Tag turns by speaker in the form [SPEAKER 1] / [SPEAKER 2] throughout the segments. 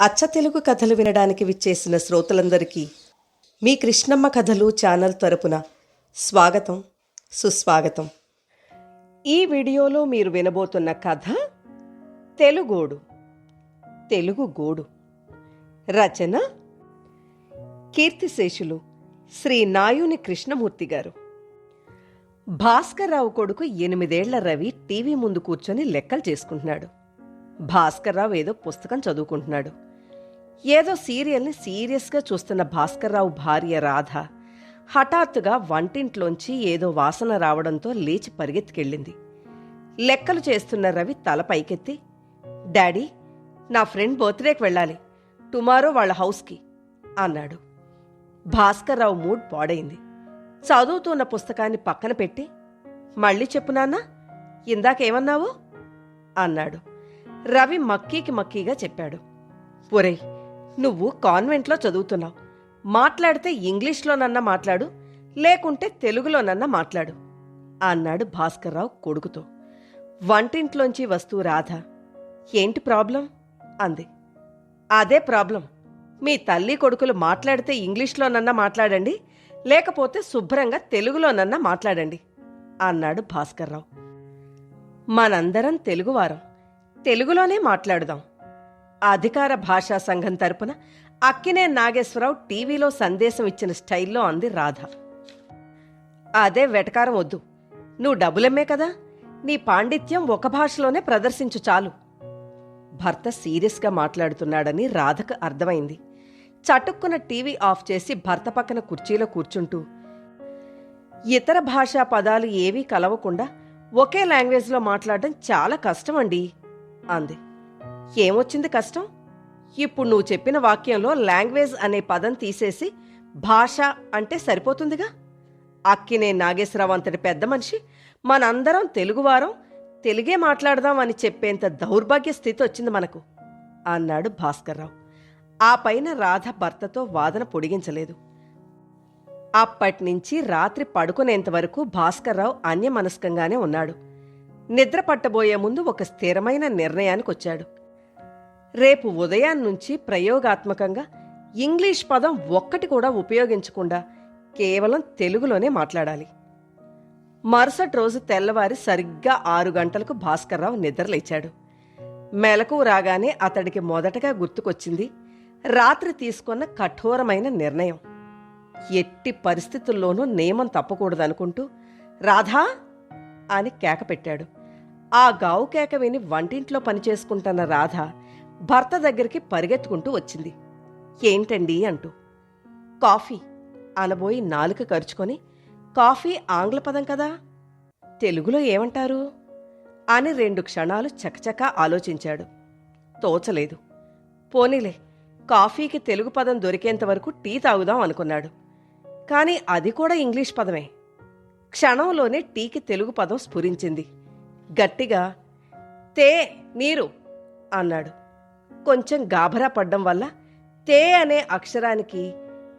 [SPEAKER 1] అచ్చ తెలుగు కథలు వినడానికి విచ్చేసిన శ్రోతలందరికీ మీ కృష్ణమ్మ కథలు ఛానల్ తరపున స్వాగతం సుస్వాగతం. ఈ వీడియోలో మీరు వినబోతున్న కథ తెలుగోడు తెలుగు గోడు రచన కీర్తిశేషులు శ్రీ నాయుని కృష్ణమూర్తి గారు. భాస్కర్రావు కొడుకు ఎనిమిదేళ్ళ రవి టీవీ ముందు కూర్చొని లెక్కలు చేసుకుంటున్నాడు. భాస్కర్రావు ఏదో పుస్తకం చదువుకుంటున్నాడు. ఏదో సీరియల్ని సీరియస్గా చూస్తున్న భాస్కర్రావు భార్య రాధ హఠాత్తుగా వంటింట్లోంచి ఏదో వాసన రావడంతో లేచి పరిగెత్తికెళ్ళింది. లెక్కలు చేస్తున్న రవి తల పైకెత్తి డాడీ నా ఫ్రెండ్ బర్త్డేకి వెళ్ళాలి. టుమారో వాళ్ళ హౌస్కి అన్నాడు. భాస్కర్రావు మూడ్ పాడైంది. చదువుతున్న పుస్తకాన్ని పక్కన పెట్టి మళ్ళీ చెప్పు నాన్న ఇందాకేమన్నావు? అన్నాడు. రవి మక్కీకి మక్కీగా చెప్పాడు. ఒరేయ్ నువ్వు కాన్వెంట్లో చదువుతున్నావు. మాట్లాడితే ఇంగ్లీష్లోనన్నా మాట్లాడు లేకుంటే తెలుగులోనన్నా మాట్లాడు అన్నాడు భాస్కర్రావు కొడుకుతో. వంటింట్లోంచి వస్తూ రాధ ఏంటి ప్రాబ్లం? అంది. అదే ప్రాబ్లం. మీ తల్లి కొడుకులు మాట్లాడితే ఇంగ్లీష్లోనన్నా మాట్లాడండి లేకపోతే శుభ్రంగా తెలుగులోనన్నా మాట్లాడండి అన్నాడు భాస్కర్రావు. మనందరం తెలుగువారం. తెలుగులోనే మాట్లాడుదాం. అధికార భాషా సంఘం తరపున అక్కినే నాగేశ్వరరావు టీవీలో సందేశం ఇచ్చిన స్టైల్లో అంది రాధ. అదే వెటకారం వద్దు. నువ్వు డబ్బులెమ్మే కదా? నీ పాండిత్యం ఒక భాషలోనే ప్రదర్శించు చాలు. భర్త సీరియస్గా మాట్లాడుతున్నాడని రాధకు అర్థమైంది. చటుక్కున టీవీ ఆఫ్ చేసి భర్త పక్కన కుర్చీలో కూర్చుంటూ ఇతర భాషా పదాలు ఏవీ కలవకుండా ఒకే లాంగ్వేజ్లో మాట్లాడడం చాలా కష్టమండి అంది. ఏమొచ్చింది కష్టం? ఇప్పుడు నువ్వు చెప్పిన వాక్యంలో లాంగ్వేజ్ అనే పదం తీసేసి భాష అంటే సరిపోతుందిగా? అక్కినే నాగేశ్వరరావు అంతటి పెద్ద మనిషి మనందరం తెలుగువారం తెలుగే మాట్లాడదాం అని చెప్పేంత దౌర్భాగ్య స్థితి వచ్చింది మనకు అన్నాడు భాస్కర్రావు. ఆ పైన రాధ భర్తతో వాదన పొడిగించలేదు. అప్పటినుంచి రాత్రి పడుకునేంత వరకు భాస్కర్రావు అన్యమనస్కంగానే ఉన్నాడు. నిద్ర పట్టబోయే ముందు ఒక స్థిరమైన నిర్ణయానికి వచ్చాడు రేపు ఉదయాన్నుంచి ప్రయోగాత్మకంగా ఇంగ్లీష్ పదం ఒక్కటి కూడా ఉపయోగించకుండా కేవలం తెలుగులోనే మాట్లాడాలి. మరుసటి రోజు తెల్లవారి సరిగ్గా ఆరు గంటలకు భాస్కర్రావు నిద్రలేచాడు మెలకు రాగానే అతడికి మొదటగా గుర్తుకొచ్చింది రాత్రి తీసుకున్న కఠోరమైన నిర్ణయం. ఎట్టి పరిస్థితుల్లోనూ నియమం తప్పకూడదనుకుంటూ రాధా! అని కేక పెట్టాడు. ఆ గావు కేక విని వంటింట్లో పనిచేసుకుంటున్న రాధ భర్త దగ్గరికి పరిగెత్తుకుంటూ వచ్చింది. ఏంటండి అంటూ. కాఫీ అనబోయి నాలుక కరుచుకొని కాఫీ ఆంగ్ల పదం కదా? తెలుగులో ఏమంటారు? అని రెండు క్షణాలు చకచకా ఆలోచించాడు. తోచలేదు. పోనీలే కాఫీకి తెలుగు పదం దొరికేంత వరకు టీ తాగుదాం అనుకున్నాడు. కానీ అది కూడా ఇంగ్లీష్ పదమే. క్షణంలోనే టీకి తెలుగు పదం స్ఫురించింది. గట్టిగా తే నీరు అన్నాడు. కొంచెం గాభరా పడ్డం వల్ల తే అనే అక్షరానికి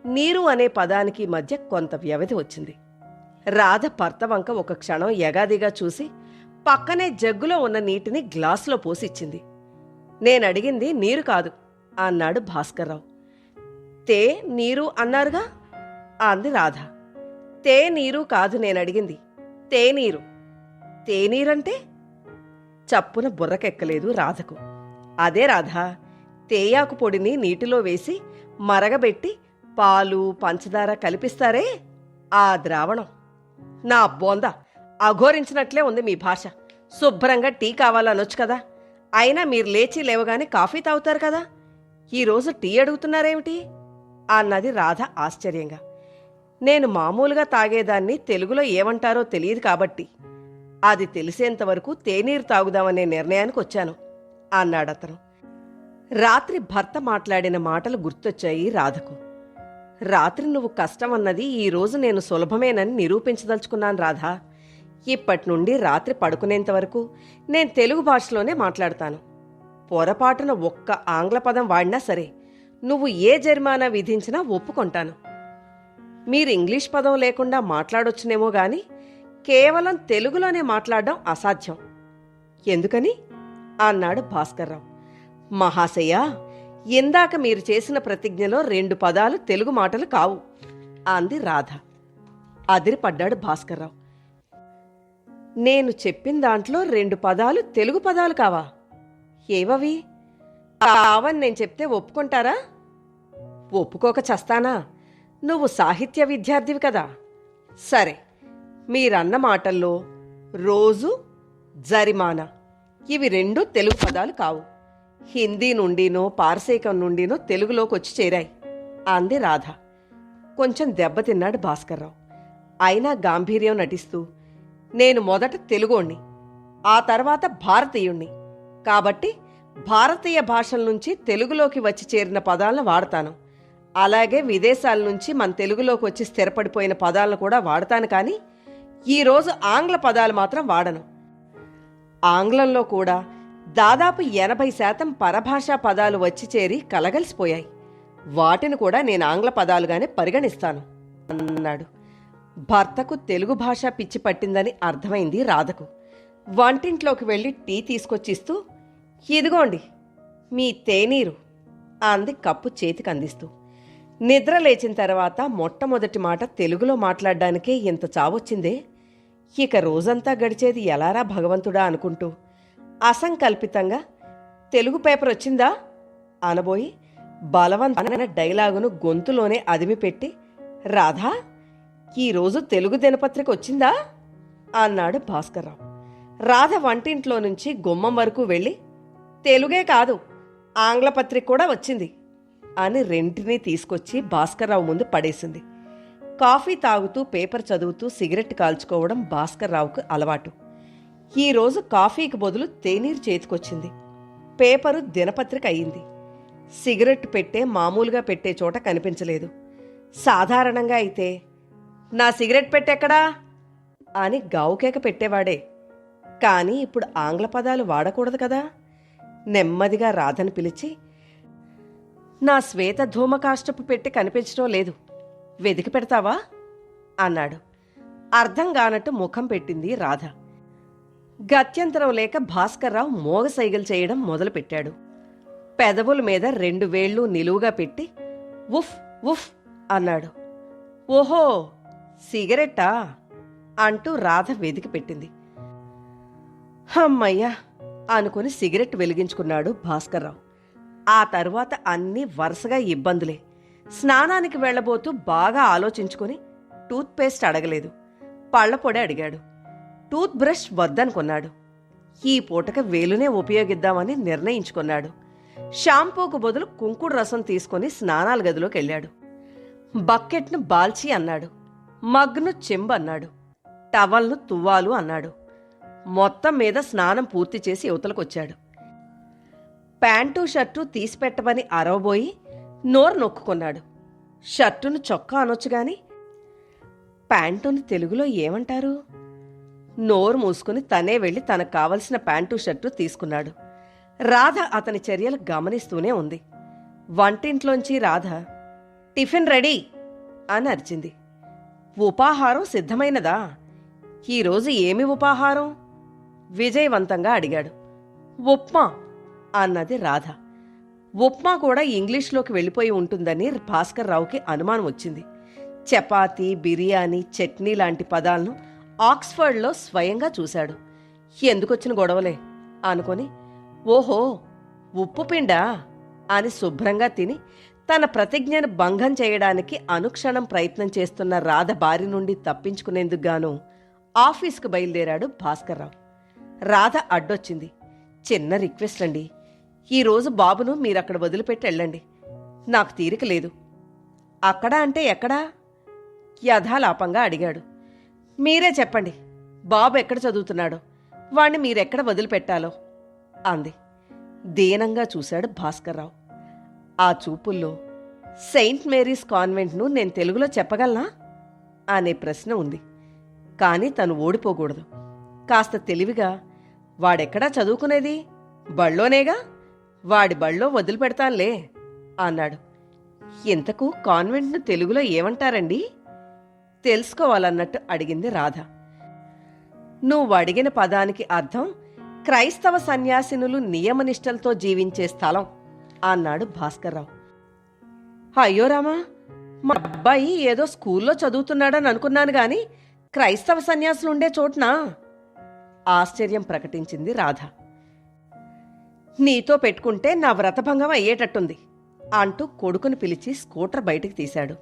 [SPEAKER 1] నీరు అనే పదానికి మధ్య కొంత వ్యవధి వచ్చింది. రాధ భర్త వంక ఒక క్షణం ఎగాదిగా చూసి పక్కనే జగ్గులో ఉన్న నీటిని గ్లాసులో పోసిచ్చింది నేనడిగింది నీరు కాదు అన్నాడు భాస్కర్రావు. తే నీరు అన్నారుగా? అంది రాధ. తే నీరు కాదు నేనడిగింది తేనీరు తేనీరంటే చప్పున బుర్రకెక్కలేదు రాధకు. అదే రాధ తేయాకు పొడిని నీటిలో వేసి మరగబెట్టి పాలు పంచదార కలిపిస్తారే ఆ ద్రావణం. నా బోంద అఘోరించినట్లే ఉంది మీ భాష. శుభ్రంగా టీ కావాలనొచ్చు కదా. అయినా మీరు లేచి లేవగానే కాఫీ తాగుతారు కదా. ఈరోజు టీ అడుగుతున్నారేమిటి? అన్నది రాధ ఆశ్చర్యంగా. నేను మామూలుగా తాగేదాన్ని తెలుగులో ఏమంటారో తెలియదు కాబట్టి. అది తెలిసేంతవరకు తేనీరు తాగుదామనే నిర్ణయానికి వచ్చాను అన్నాడతను. రాత్రి భర్త మాట్లాడిన మాటలు గుర్తొచ్చాయి రాధకు. రాత్రి నువ్వు కష్టమన్నది అన్నది ఈరోజు నేను సులభమేనని నిరూపించదలుచుకున్నాను రాధా. ఇప్పటి నుండి రాత్రి పడుకునేంత వరకు నేను తెలుగు భాషలోనే మాట్లాడతాను. పొరపాటున ఒక్క ఆంగ్ల పదం వాడినా సరే నువ్వు ఏ జరిమానా విధించినా ఒప్పుకుంటాను. మీరు ఇంగ్లీష్ పదం లేకుండా మాట్లాడొచ్చునేమో గాని కేవలం తెలుగులోనే మాట్లాడడం అసాధ్యం. ఎందుకని? అన్నాడు భాస్కర్రావు. మహాశయ ఇందాక మీరు చేసిన ప్రతిజ్ఞలో రెండు పదాలు తెలుగు మాటలు కావు అంది రాధ. అదిరిపడ్డాడు భాస్కర్రావు. నేను చెప్పిన దాంట్లో రెండు పదాలు తెలుగు పదాలు కావా? ఏవవి? కావని నేను చెప్తే ఒప్పుకుంటారా? ఒప్పుకోక చస్తానా? నువ్వు సాహిత్య విద్యార్థివి కదా. సరే మీరన్న మాటల్లో రోజు జరిమానా. ఇవి రెండు తెలుగు పదాలు కావు. హిందీ నుండినో పార్సేకం నుండినో తెలుగులోకి వచ్చి చేరాయి. అంది రాధ. కొంచెం దెబ్బతిన్నాడు భాస్కర్రావు. అయినా గాంభీర్యం నటిస్తూ నేను మొదట తెలుగోణ్ణి ఆ తర్వాత భారతీయుణ్ణి. కాబట్టి భారతీయ భాషల నుంచి తెలుగులోకి వచ్చి చేరిన పదాలను వాడతాను. అలాగే విదేశాల నుంచి మన తెలుగులోకి వచ్చి స్థిరపడిపోయిన పదాలను కూడా వాడతాను కానీ ఈరోజు ఆంగ్ల పదాలు మాత్రం వాడను. ఆంగ్లంలో కూడా దాదాపు ఎనభై శాతం పరభాషా పదాలు వచ్చి చేరి కలగలిసిపోయాయి. వాటిని కూడా నేను ఆంగ్ల పదాలుగానే పరిగణిస్తాను అన్నాడు. భర్తకు తెలుగు భాష పిచ్చి పట్టిందని అర్థమైంది రాధకు. వంటింట్లోకి వెళ్ళి టీ తీసుకొచ్చిస్తూ ఇదిగోండి మీ తేనీరు అంది కప్పు చేతికి అందిస్తూ నిద్ర లేచిన తర్వాత మొట్టమొదటి మాట తెలుగులో మాట్లాడడానికే ఇంత చావొచ్చిందే. ఇక రోజంతా గడిచేది ఎలారా భగవంతుడా అనుకుంటూ? అసంకల్పితంగా తెలుగు పేపర్ వచ్చిందా? అనబోయి బలవంతమైన డైలాగును గొంతులోనే అదిమిపెట్టి రాధా ఈరోజు తెలుగు దినపత్రిక వచ్చిందా? అన్నాడు భాస్కర్రావు. రాధ వంటింట్లో నుంచి గుమ్మం వరకు వెళ్ళి తెలుగే కాదు ఆంగ్ల పత్రిక కూడా వచ్చింది అని రెంటిని తీసుకొచ్చి భాస్కర్రావు ముందు పడేసింది. కాఫీ తాగుతూ పేపర్ చదువుతూ సిగరెట్ కాల్చుకోవడం భాస్కర్రావుకు అలవాటు. ఈరోజు కాఫీకి బదులు తేనీరు చేతికొచ్చింది. పేపరు దినపత్రిక అయింది. సిగరెట్ పెట్టే మామూలుగా పెట్టే చోట కనిపించలేదు. సాధారణంగా అయితే నా సిగరెట్ పెట్టెక్కడా? అని గావుకేక పెట్టేవాడే. కానీ ఇప్పుడు ఆంగ్ల పదాలు వాడకూడదు కదా? నెమ్మదిగా రాధను పిలిచి నా శ్వేత ధూమకాష్టపు పెట్టి కనిపించడం లేదు. వెతికి పెడతావా? అన్నాడు. అర్థం కానట్టు ముఖం పెట్టింది రాధ. గత్యంతరం లేక భాస్కర్రావు మోగ సైగలు చేయడం మొదలుపెట్టాడు. పెదవుల మీద రెండు వేళ్ళు నిలువుగా పెట్టి ఉఫ్ ఉఫ్ అన్నాడు. ఓహో సిగరెట్టా? అంటూ రాధ వెతికి పెట్టింది. హమ్మయ్యా అనుకుని సిగరెట్ వెలిగించుకున్నాడు భాస్కర్రావు. ఆ తర్వాత అన్నీ వరుసగా ఇబ్బందులే. స్నానానికి వెళ్ళబోతూ బాగా ఆలోచించుకుని టూత్పేస్ట్ అడగలేదు. పళ్ళపొడి అడిగాడు. టూత్ బ్రష్ వద్దనుకున్నాడు. ఈ పూటక వేలునే ఉపయోగిద్దామని నిర్ణయించుకున్నాడు. షాంపూకు బదులు కుంకుడు రసం తీసుకుని స్నానాల గదిలోకి వెళ్ళాడు. బకెట్ను బాల్చి అన్నాడు. మగ్ను చెంబు అన్నాడు. టవల్ను తువ్వాలు అన్నాడు. మొత్తం మీద స్నానం పూర్తి చేసి యువతలకొచ్చాడు. ప్యాంటు షర్టు తీసిపెట్టమని అరవబోయి నోరు నొక్కుకున్నాడు. షర్టును చొక్కా అనొచ్చు గాని ప్యాంటుని తెలుగులో ఏమంటారు? నోరు మూసుకుని తనే వెళ్ళి తనకు కావలసిన ప్యాంటు షర్టు తీసుకున్నాడు. రాధ అతని చర్యలు గమనిస్తూనే ఉంది. వంటింట్లోంచి రాధ టిఫిన్ రెడీ అని అరిచింది. ఉపాహారం సిద్ధమైనదా? ఈరోజు ఏమి ఉపాహారం? విజయవంతంగా అడిగాడు. ఉప్మా అన్నది రాధ. ఉప్మా కూడా ఇంగ్లీష్లోకి వెళ్ళిపోయి ఉంటుందని భాస్కర్ రావుకి అనుమానం వచ్చింది. చపాతీ బిర్యానీ చట్నీ లాంటి పదాలను ఆక్స్ఫర్డ్లో స్వయంగా చూశాడు. ఎందుకొచ్చిన గొడవలే? అనుకొని ఓహో ఉప్పు పిండా? అని శుభ్రంగా తిని తన ప్రతిజ్ఞను భంగం చేయడానికి అనుక్షణం ప్రయత్నం చేస్తున్న రాధ బారి నుండి తప్పించుకునేందుకు గాను ఆఫీస్కు బయలుదేరాడు భాస్కర్రావు రాధ అడ్డొచ్చింది. చిన్న రిక్వెస్ట్ అండి ఈరోజు బాబును మీరక్కడ వదిలిపెట్టి వెళ్ళండి. నాకు తీరిక లేదు. అక్కడ అంటే ఎక్కడా? యథాలాపంగా అడిగాడు. మీరే చెప్పండి బాబు ఎక్కడ చదువుతున్నాడో? వాణ్ణి మీరెక్కడ వదిలిపెట్టాలో? అంది. దీనంగా చూశాడు భాస్కర్రావు. ఆ చూపుల్లో సెయింట్ మేరీస్ కాన్వెంట్ను నేను తెలుగులో చెప్పగలనా? అనే ప్రశ్న ఉంది. కానీ తను ఓడిపోకూడదు. కాస్త తెలివిగా వాడెక్కడా చదువుకునేది? బళ్ళోనేగా? వాడి బళ్ళో వదిలిపెడతానులే అన్నాడు. ఇంతకు కాన్వెంట్ను తెలుగులో ఏమంటారండి? తెలుసుకోవాలన్నట్టు అడిగింది రాధ. నువ్వు అడిగిన పదానికి అర్థం క్రైస్తవ సన్యాసినులు నియమనిష్టలతో జీవించే స్థలం అన్నాడు భాస్కర్రావు. అయ్యో రామా మా అబ్బాయి ఏదో స్కూల్లో చదువుతున్నాడని అనుకున్నాను గాని క్రైస్తవ సన్యాసులు ఉండే చోటునా? ఆశ్చర్యం ప్రకటించింది రాధ. నీతో పెట్టుకుంటే నా వ్రతభంగం అయ్యేటట్టుంది అంటూ కొడుకును పిలిచి స్కూటర్ బయటికి తీశాడు.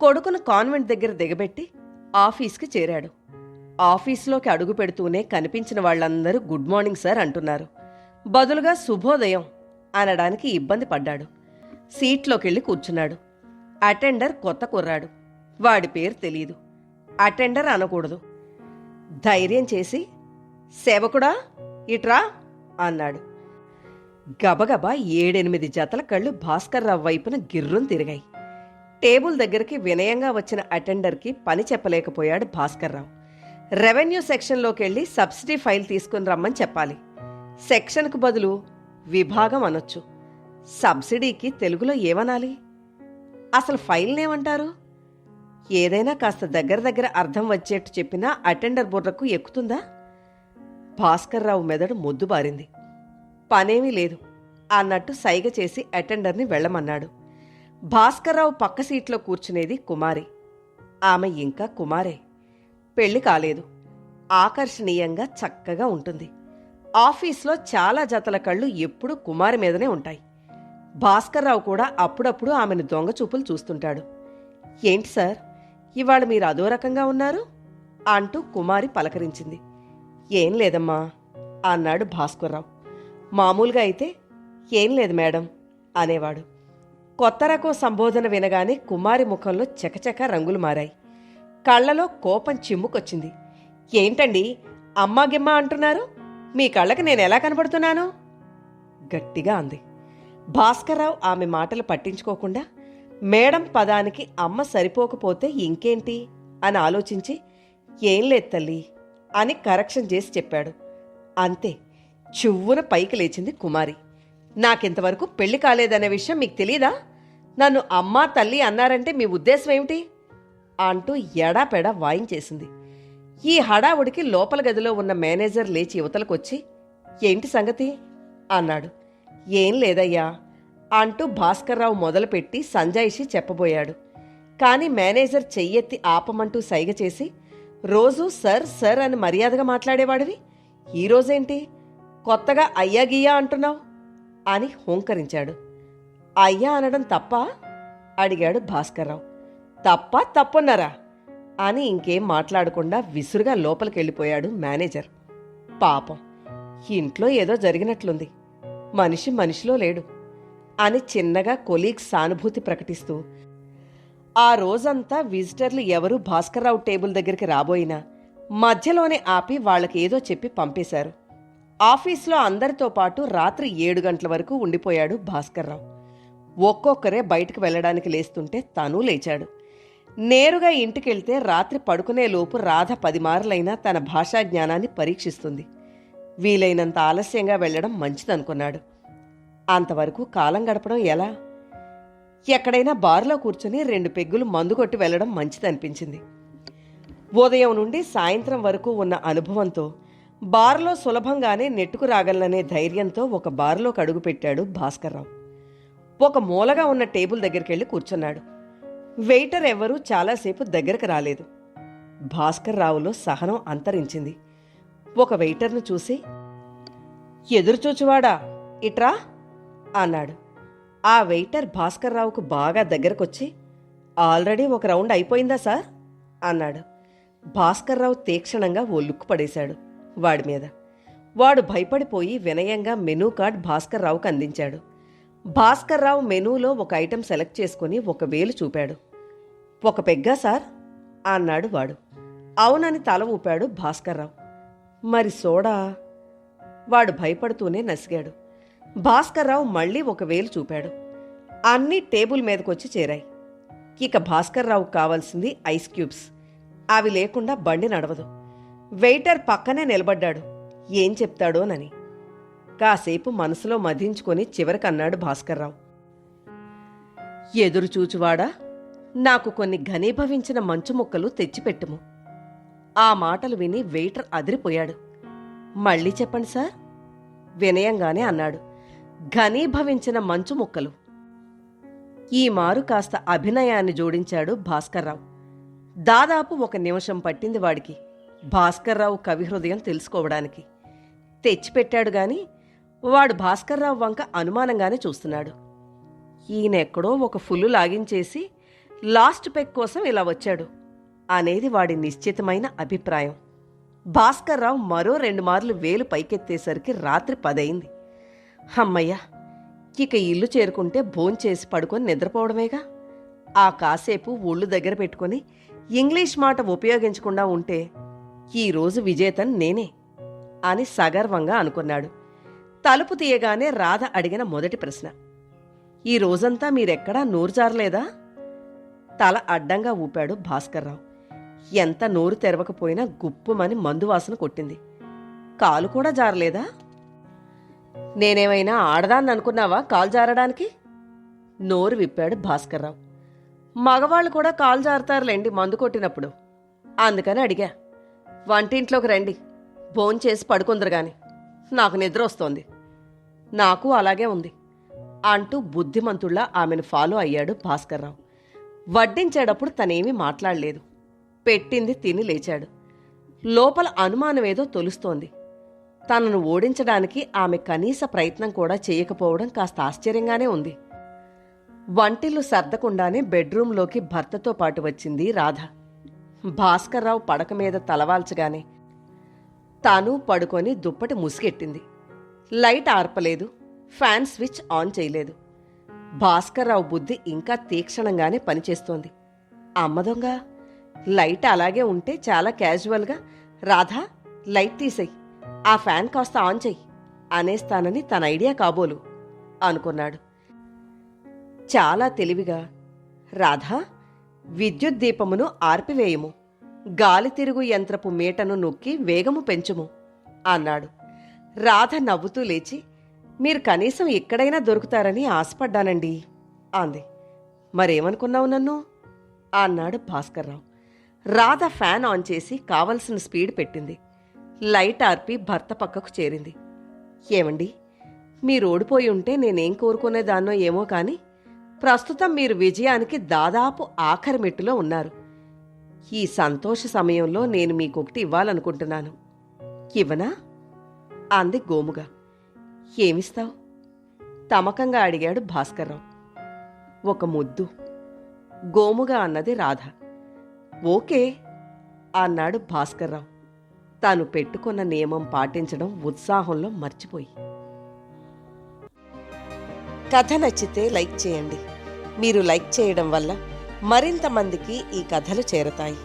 [SPEAKER 1] కొడుకును కాన్వెంట్ దగ్గర దిగబెట్టి ఆఫీస్కి చేరాడు. ఆఫీస్లోకి అడుగు పెడుతూనే కనిపించిన వాళ్ళందరూ గుడ్ మార్నింగ్ సార్ అంటున్నారు. బదులుగా శుభోదయం అనడానికి ఇబ్బంది పడ్డాడు. సీట్లోకెళ్ళి కూర్చున్నాడు. అటెండర్ కొత్త కుర్రాడు. వాడి పేరు తెలియదు అటెండర్ అనకూడదు. ధైర్యం చేసి సేవకుడా? ఇట్రా? అన్నాడు. గబగబా ఏడెనిమిది జతల కళ్ళు భాస్కర్రావు వైపున గిర్రం తిరిగాయి. టేబుల్ దగ్గరికి వినయంగా వచ్చిన అటెండర్కి పని చెప్పలేకపోయాడు భాస్కర్రావు రెవెన్యూ సెక్షన్లోకి వెళ్ళి సబ్సిడీ ఫైల్ తీసుకుని రమ్మని చెప్పాలి. సెక్షన్కు బదులు విభాగం అనొచ్చు. సబ్సిడీకి తెలుగులో ఏమనాలి? అసలు ఫైల్నేమంటారు? ఏదైనా కాస్త దగ్గర దగ్గర అర్థం వచ్చేట్టు చెప్పినా అటెండర్ బుర్రకు ఎక్కుతుందా? భాస్కర్రావు మెదడు మొద్దుబారింది పనేమీ లేదు. అన్నట్టు సైగ చేసి అటెండర్ని వెళ్ళమన్నాడు. భాస్కర్రావు పక్క సీట్లో కూర్చునేది కుమారి. ఆమె ఇంకా కుమారే. పెళ్ళి కాలేదు. ఆకర్షణీయంగా చక్కగా ఉంటుంది. ఆఫీస్లో చాలా జతల కళ్ళు ఎప్పుడూ కుమారి మీదనే ఉంటాయి. భాస్కర్రావు కూడా అప్పుడప్పుడు ఆమెను దొంగ చూపులు చూస్తుంటాడు. ఏంటి సార్? ఇవాళ మీరు అదో రకంగా ఉన్నారు? అంటూ కుమారి పలకరించింది. ఏం లేదమ్మా అన్నాడు భాస్కర్రావు. మామూలుగా అయితే ఏం లేదు మేడం అనేవాడు. కొత్త రకం సంబోధన వినగానే కుమారి ముఖంలో చకచక రంగులు మారాయి. కళ్ళలో కోపం చిమ్ముకొచ్చింది. ఏంటండి అమ్మా గిమ్మ అంటున్నారు? మీ కళ్ళకి నేను ఎలా కనబడుతున్నాను? గట్టిగా అంది. భాస్కర్రావు ఆమె మాటలు పట్టించుకోకుండా మేడం పదానికి అమ్మ సరిపోకపోతే ఇంకేంటి? అని ఆలోచించి ఏం లేదు తల్లి అని కరెక్షన్ చేసి చెప్పాడు. అంతే చువ్వున పైకి లేచింది కుమారి. నాకింతవరకు పెళ్ళి కాలేదనే విషయం మీకు తెలీదా? నన్ను అమ్మా తల్లి అన్నారంటే మీ ఉద్దేశం ఏమిటి? అంటూ ఎడాపెడా వాయించేసింది ఈ హడావుడికి లోపల గదిలో ఉన్న మేనేజర్ లేచి యువతలకొచ్చి ఏంటి సంగతి? అన్నాడు. ఏం లేదయ్యా అంటూ భాస్కర్రావు మొదలుపెట్టి సంజాయిషి చెప్పబోయాడు. కాని మేనేజర్ చెయ్యెత్తి ఆపమంటూ సైగ చేసి రోజూ సర్ సర్ అని మర్యాదగా మాట్లాడేవాడివి? ఈరోజేంటి కొత్తగా అయ్యా గియ్యా అంటున్నావు? అని హోంకరించాడు. అయ్యా అనడం తప్ప? అడిగాడు భాస్కర్రావు. తప్ప తప్పున్నారా? అని ఇంకేం మాట్లాడకుండా విసురుగా లోపలికెళ్ళిపోయాడు మేనేజర్. పాపం ఇంట్లో ఏదో జరిగినట్లుంది. మనిషి మనిషిలో లేడు. అని చిన్నగా కొలీగ్స్ సానుభూతి ప్రకటిస్తూ ఆ రోజంతా విజిటర్లు ఎవరూ భాస్కర్రావు టేబుల్ దగ్గరికి రాబోయినా మధ్యలోనే ఆపి వాళ్ళకి ఏదో చెప్పి పంపేశారు. ఆఫీస్లో అందరితో పాటు రాత్రి ఏడు గంటల వరకు ఉండిపోయాడు భాస్కర్రావు. ఒక్కొక్కరే బయటకు వెళ్ళడానికి లేస్తుంటే తను లేచాడు. నేరుగా ఇంటికెళ్తే రాత్రి పడుకునే లోపు రాధ పదిమారులైనా తన భాషా జ్ఞానాన్ని పరీక్షిస్తుంది. వీలైనంత ఆలస్యంగా వెళ్ళడం మంచిదనుకున్నాడు. అంతవరకు కాలం గడపడం ఎలా? ఎక్కడైనా బార్లో కూర్చొని రెండు పెగ్గులు మందు కొట్టి వెళ్ళడం మంచిదనిపించింది. ఉదయం నుండి సాయంత్రం వరకు ఉన్న అనుభవంతో బార్లో సులభంగానే నెట్టుకు రాగలననే ధైర్యంతో ఒక బార్లోకి అడుగుపెట్టాడు భాస్కర్రావు. ఒక మూలగా ఉన్న టేబుల్ దగ్గరికి వెళ్ళి కూర్చున్నాడు. వెయిటర్ ఎవ్వరూ చాలాసేపు దగ్గరకు రాలేదు. భాస్కర్ రావులో సహనం అంతరించింది. ఒక వెయిటర్ను చూసి ఎదురుచూచువాడా? ఇట్రా? అన్నాడు. ఆ వెయిటర్ భాస్కర్ రావుకు బాగా దగ్గరకొచ్చి ఆల్రెడీ ఒక రౌండ్ అయిపోయిందా సార్? అన్నాడు. భాస్కర్ రావు తీక్షణంగా ఓ పడేశాడు. వాడి మీద. వాడు భయపడిపోయి వినయంగా మెనూ కార్డ్ భాస్కర్రావుకు అందించాడు. భాస్కర్రావు మెనూలో ఒక ఐటెం సెలెక్ట్ చేసుకుని ఒక వేలు చూపాడు. ఒక పెగ్గా సార్? అన్నాడు వాడు. అవునని తల ఊపాడు భాస్కర్రావు. మరి సోడా? వాడు భయపడుతూనే నసిగాడు. భాస్కర్రావు మళ్ళీ ఒక వేలు చూపాడు. అన్నీ టేబుల్ మీదకొచ్చి చేరాయి. ఇక భాస్కర్రావుకు కావాల్సింది ఐస్ క్యూబ్స్. అవి లేకుండా బండి నడవదు. వెయిటర్ పక్కనే నిలబడ్డాడు. ఏం చెప్తాడోనని కాసేపు మనసులో మధించుకొని చివరికన్నాడు భాస్కర్రావు. ఎదురు చూచువాడా? నాకు కొన్ని ఘనీభవించిన మంచు ముక్కలు తెచ్చిపెట్టుము. ఆ మాటలు విని వెయిటర్ అదిరిపోయాడు. మళ్ళీ చెప్పండి సార్? వినయంగానే అన్నాడు. ఘనీభవించిన మంచు ముక్కలు. ఈ మారు కాస్త అభినయాన్ని జోడించాడు భాస్కర్రావు. దాదాపు ఒక నిమిషం పట్టింది వాడికి. భాస్కర్రావు కవి హృదయం తెలుసుకోవడానికి. తెచ్చిపెట్టాడు గాని వాడు భాస్కర్రావు వంక అనుమానంగానే చూస్తున్నాడు. ఈయనెక్కడో ఒక ఫుల్లు లాగించేసి లాస్ట్ పెక్ కోసం ఇలా వచ్చాడు అనేది వాడి నిశ్చితమైన అభిప్రాయం. భాస్కర్రావు మరో రెండు మార్లు వేలు పైకెత్తేసరికి రాత్రి పదయింది హమ్మయ్య ఇక ఇల్లు చేరుకుంటే భోంచేసి పడుకొని నిద్రపోవడమేగా? ఆ కాసేపు ఒళ్ళు దగ్గర పెట్టుకొని ఇంగ్లీష్ మాట ఉపయోగించకుండా ఉంటే ఈరోజు విజేతన్ నేనే అని సగర్వంగా అనుకున్నాడు. తలుపు తీయగానే రాధ అడిగిన మొదటి ప్రశ్న. ఈ రోజంతా మీరెక్కడా? నోరు జారలేదా? తల అడ్డంగా ఊపాడు భాస్కర్రావు. ఎంత నోరు తెరవకపోయినా గుప్పుమని మందువాసన కొట్టింది. కాలు కూడా జారలేదా? నేనేమైనా ఆడదాన్ని అనుకున్నావా కాలు జారడానికి? నోరు విప్పాడు భాస్కర్రావు. మగవాళ్ళు కూడా కాలు జారుతారులేండి మందు కొట్టినప్పుడు. అందుకని అడిగా. వంటింట్లోకి రండి. భోంచేసి పడుకుందరు గాని. నాకు నిద్ర వస్తోంది. నాకు అలాగే ఉంది. అంటూ బుద్ధిమంతుళ్ళ ఆమెను ఫాలో అయ్యాడు భాస్కర్రావు. వడ్డించేటప్పుడు తనేమీ మాట్లాడలేదు. పెట్టింది తిని లేచాడు. లోపల అనుమానమేదో తొలుస్తోంది. తనను ఓడించడానికి ఆమె కనీస ప్రయత్నం కూడా చేయకపోవడం కాస్త ఆశ్చర్యంగానే ఉంది. వంటిల్లు సర్దకుండానే బెడ్రూంలోకి భర్తతో పాటు వచ్చింది రాధ. భాస్కర్రావు పడక మీద తలవాల్చగానే తాను పడుకొని దుప్పటి ముసుగెట్టింది. లైట్ ఆర్పలేదు. ఫ్యాన్ స్విచ్ ఆన్ చేయలేదు. భాస్కర్రావు బుద్ధి ఇంకా తీక్షణంగానే పనిచేస్తోంది. అమ్మ దొంగ లైట్ అలాగే ఉంటే చాలా క్యాజువల్గా. రాధా లైట్ తీసేయి. ఆ ఫ్యాన్ కాస్త ఆన్ చెయ్యి అనేస్తానని తన ఐడియా కాబోలు అనుకున్నాడు. చాలా తెలివిగా రాధా విద్యుత్ దీపమును ఆర్పివేయము. గాలి తిరుగు యంత్రపు మీటను నొక్కి వేగము పెంచుము అన్నాడు. రాధ నవ్వుతూ లేచి మీరు కనీసం ఎక్కడైనా దొరుకుతారని ఆశపడ్డానండి అంది. మరేమనుకున్నావు నన్ను? అన్నాడు భాస్కర్రావు. రాధ ఫ్యాన్ ఆన్ చేసి కావలసిన స్పీడ్ పెట్టింది. లైట్ ఆర్పి భర్త పక్కకు చేరింది. ఏమండి? మీరు ఓడిపోయి ఉంటే నేనేం కోరుకునేదాన్నో ఏమో కానీ ప్రస్తుతం మీరు విజయానికి దాదాపు ఆఖరి మెట్టులో ఉన్నారు. ఈ సంతోష సమయంలో నేను మీకొకటి ఇవ్వాలనుకుంటున్నాను. ఇవ్వనా? అంది గోముగా. ఏమిస్తావు? తమకంగా అడిగాడు భాస్కర్రావు. ఒక ముద్దు. గోముగా అన్నది రాధ. ఓకే అన్నాడు భాస్కర్రావు. తాను పెట్టుకున్న నియమం పాటించడం ఉత్సాహంలో మర్చిపోయి. కథ నచ్చితే లైక్ చేయండి. మీరు లైక్ చేయడం వల్ల మరింత మందికి ఈ కథలు చేరతాయి.